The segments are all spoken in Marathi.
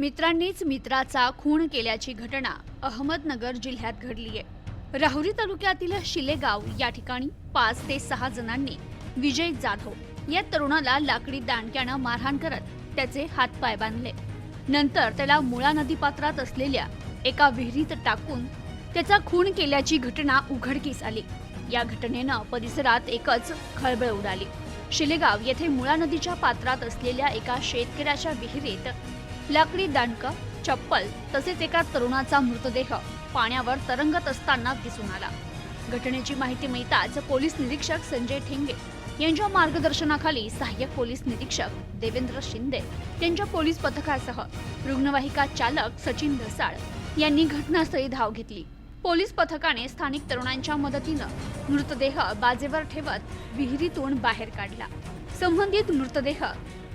मित्रांनीच मित्राचा खून केल्याची घटना अहमदनगर जिल्ह्यात घडली आहे. राहुरी तालुक्यातील शिलेगाव या ठिकाणी पाच ते सहा जणांनी विजय जाधव या तरुणाला लाकडी दांडक्यानं मारहाण करत त्याचे हातपाय बांधले. नंतर त्याला मुळा नदीपात्रात असलेल्या एका विहिरीत टाकून त्याचा खून केल्याची घटना उघडकीस आली. या घटनेनं परिसरात एकच खळबळ उडाली. शिलेगाव येथे मुळा नदीच्या पात्रात असलेल्या एका शेतकऱ्याच्या विहिरीत लाकडी दांडकं चप्पल तसेच एका तरुणाचा मृतदेह पाण्यावर तरंगत असताना दिसून आला. घटनेची माहिती मिळताच पोलीस निरीक्षक संजय ठेंगे यांच्या मार्गदर्शनाखाली सहाय्यक पोलीस निरीक्षक देवेंद्र शिंदे यांच्या पोलीस पथकासह रुग्णवाहिका चालक सचिन ढसाळ यांनी घटनास्थळी धाव घेतली. पोलीस पथकाने स्थानिक तरुणांच्या मदतीनं मृतदेह बाजेवर ठेवत विहिरीतून बाहेर काढला. संबंधित मृतदेह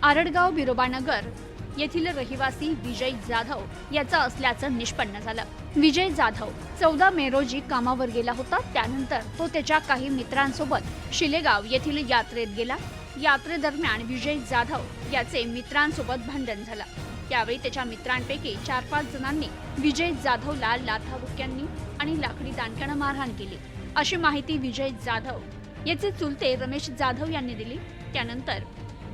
आरडगाव बिरोबानगर येथील रहिवासी विजय जाधव याचा असल्याचं निष्पन्न झालं. विजय जाधव चौदा मे रोजी कामावर गेला होता. त्यानंतर तो त्याच्या काही मित्रांसोबत शिलेगाव येथील यात्रेत गेला. यात्रेदरम्यान विजय जाधव याचे मित्रांसोबत भांडण झालं. त्यावेळी त्याच्या मित्रांपैकी चार पाच जणांनी विजय जाधवला लाथाबुक्यांनी आणि लाकडी दांडक्यानं मारहाण केली. अशी माहिती विजय जाधव याचे चुलते रमेश जाधव यांनी दिली. त्यानंतर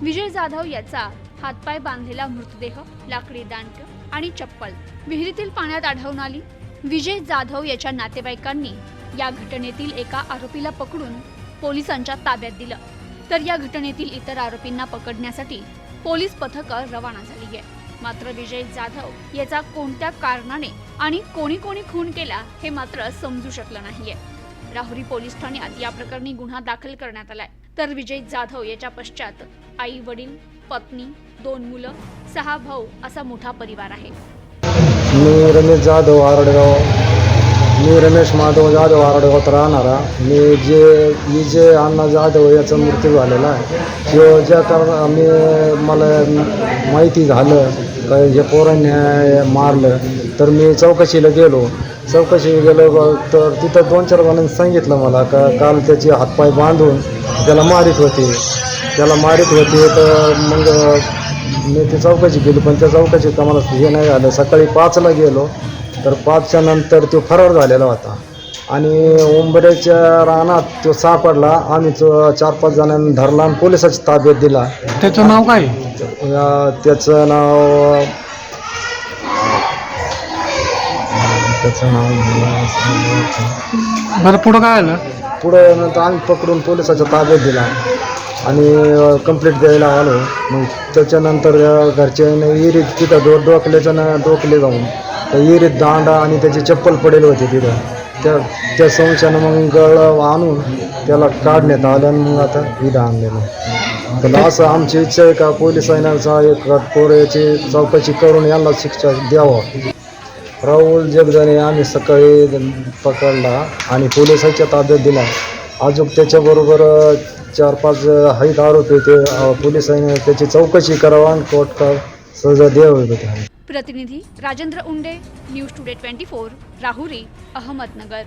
विजय जाधव याचा हातपाय बांधलेला मृतदेह लाकडी दांडक आणि चप्पल विहिरीतील पाण्यात आढळून आली. विजय जाधव याच्या नातेवाईकांनी या घटनेतील एका आरोपीला पकडून पोलिसांच्या ताब्यात दिलं. तर या घटनेतील इतर आरोपींना पकडण्यासाठी पोलीस पथकं रवाना झाली आहे मात्र विजय जाधव याचा कोणत्या कारणाने आणि कोणी कोणी खून केला हे मात्र समजू शकलं नाहीये. राहुरी पोलीस ठाण्यात या प्रकरणी गुन्हा दाखल करण्यात आलाय. तर विजय जाधव याच्या पश्चात आई वडील पत्नी दोन मुलं सहा भाऊ असा मोठा परिवार आहे. मी रमेश जाधव आरडगाव. मी रमेश माधव जाधव आरडगावात राहणारा. मी जे मी जे अण्णा जाधव याचा मृत्यू झालेला आहे किंवा ज्या कारण मी मला माहिती झालं का हे पोरांनी मारलं तर मी चौकशीला गेलो. चौकशी गेलो तर तिथं दोन चार जणांनी सांगितलं मला का काल त्याचे हातपाय बांधून त्याला मारित होते. त्याला मारित होते तर मग मी ती चौकशी केली पण त्या चौकशीत आम्हाला हे नाही झालं सकाळी पाचला गेलो तर पाचच्या नंतर तो फरार झालेला होता. आणि उंबऱ्याच्या रानात तो सापडला. आम्ही तो चार पाच जणांनी धरला आणि पोलिसाच्या ताब्यात दिला. त्याचं नाव काय? त्याचं नाव त्याचं नाव बरं पुढं काय आलं? पुढे नंतर आम्ही पकडून पोलिसाच्या ताब्यात दिला आणि कंप्लेंट द्यायला आलो. मग त्याच्यानंतर अ, घरच्याने विहिरीत तिथं डो डोकल्याच्या ना डोकले जाऊन त्या विहिरीत दांडा आणि त्याची चप्पल पडेल होती तिथं. त्या त्या संशयानं मग गळ आणून त्याला काढण्यात आलं आणि मग आता इथं आणलेलं तर असं आमची इच्छा आहे का पोलिसांचा एक पोऱ्याची चौकशी करून यांना शिक्षा द्यावं. राहुल जगदाने आम्ही सकाळी पकडला आणि पोलिसांच्या ताब्यात दिला. अजून त्याच्याबरोबर चार पाच हैत आरोपी ते पोलिसांनी त्याची चौकशी करावा आणि कोर्ट का सजा द्यावी प्रतिनिधी Rajendra Unde news today twenty four Rahuri Ahmednagar.